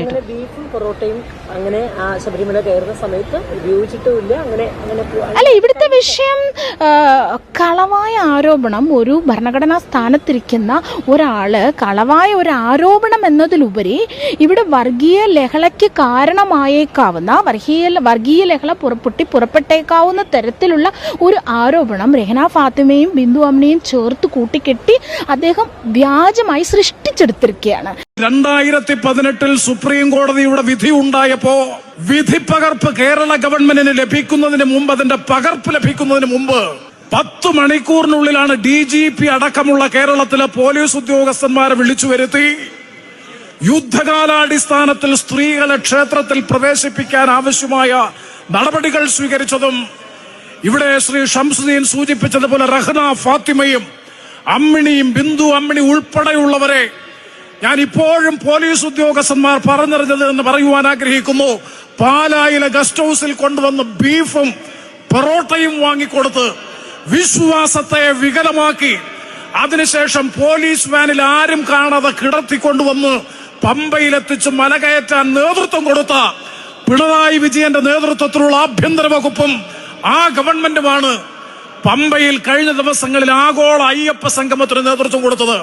അങ്ങനെ ബീഫും പൊറോട്ടയും അങ്ങനെ ആ ശബരിമല കയറുന്ന സമയത്ത് ഉപയോഗിച്ചിട്ടുമില്ല അങ്ങനെ അങ്ങനെ അല്ല ഇവിടുത്തെ വിഷയം കളവായ ആരോപണം ഒരു ഭരണഘടനാ സ്ഥാനത്തിരിക്കുന്ന ഒരാൾ കളവായ ഒരു ആരോപണം എന്നതിലുപരി ഇവിടെ വർഗീയ ലഹളയ്ക്ക് കാരണമായേക്കാവുന്ന വർഗീയ വർഗീയ ലഹള പുറപ്പെട്ടി പുറപ്പെട്ടേക്കാവുന്ന തരത്തിലുള്ള ഒരു ആരോപണം രഹന ഫാത്തിമയും ബിന്ദു അമ്മയും ചേർത്ത് കൂട്ടിക്കെട്ടി അദ്ദേഹം വ്യാജമായി സൃഷ്ടിച്ചെടുത്തിരിക്കുകയാണ്. രണ്ടായിരത്തി പതിനെട്ടിൽ സുപ്രീം കോടതിയുടെ വിധി ഉണ്ടായപ്പോ വിധി പകർപ്പ് കേരള ഗവൺമെന്റിന് ലഭിക്കുന്നതിന് മുമ്പ് അതിന്റെ പകർപ്പ് ലഭിക്കുന്നതിന് മുമ്പ് പത്ത് മണിക്കൂറിനുള്ളിലാണ് ഡി ജി പി അടക്കമുള്ള കേരളത്തിലെ പോലീസ് ഉദ്യോഗസ്ഥന്മാരെ വിളിച്ചു വരുത്തി. യുദ്ധകാലാടിസ്ഥാനത്തിൽ സ്ത്രീകളെ ക്ഷേത്രത്തിൽ പ്രവേശിപ്പിക്കാൻ ആവശ്യമായ നടപടികൾ സ്വീകരിച്ചതും ഇവിടെ ശ്രീ ഷംസുദ്ദീൻ സൂചിപ്പിച്ചതുപോലെ റഹ്ന ഫാത്തിമയും അമ്മിണിയും ബിന്ദു അമ്മിണി ഉൾപ്പെടെയുള്ളവരെ ഞാൻ ഇപ്പോഴും പോലീസ് ഉദ്യോഗസ്ഥന്മാർ പറഞ്ഞറിഞ്ഞത് എന്ന് പറയുവാൻ ആഗ്രഹിക്കുന്നു. പാലായിലെ ഗസ്റ്റ് ഹൗസിൽ കൊണ്ടുവന്ന് ബീഫും പൊറോട്ടയും വാങ്ങിക്കൊടുത്ത് വിശ്വാസത്തെ വികലമാക്കി. അതിനുശേഷം പോലീസ് വാനിൽ ആരും കാണാതെ കിടത്തിക്കൊണ്ടുവന്ന് പമ്പയിലെത്തിച്ച് മലകയറ്റാൻ നേതൃത്വം കൊടുത്ത പിണറായി വിജയന്റെ നേതൃത്വത്തിലുള്ള ആഭ്യന്തര വകുപ്പും ആ ഗവൺമെന്റുമാണ് പമ്പയിൽ കഴിഞ്ഞ ദിവസങ്ങളിൽ ആഗോള അയ്യപ്പ സംഗമത്തിന് നേതൃത്വം കൊടുത്തത്.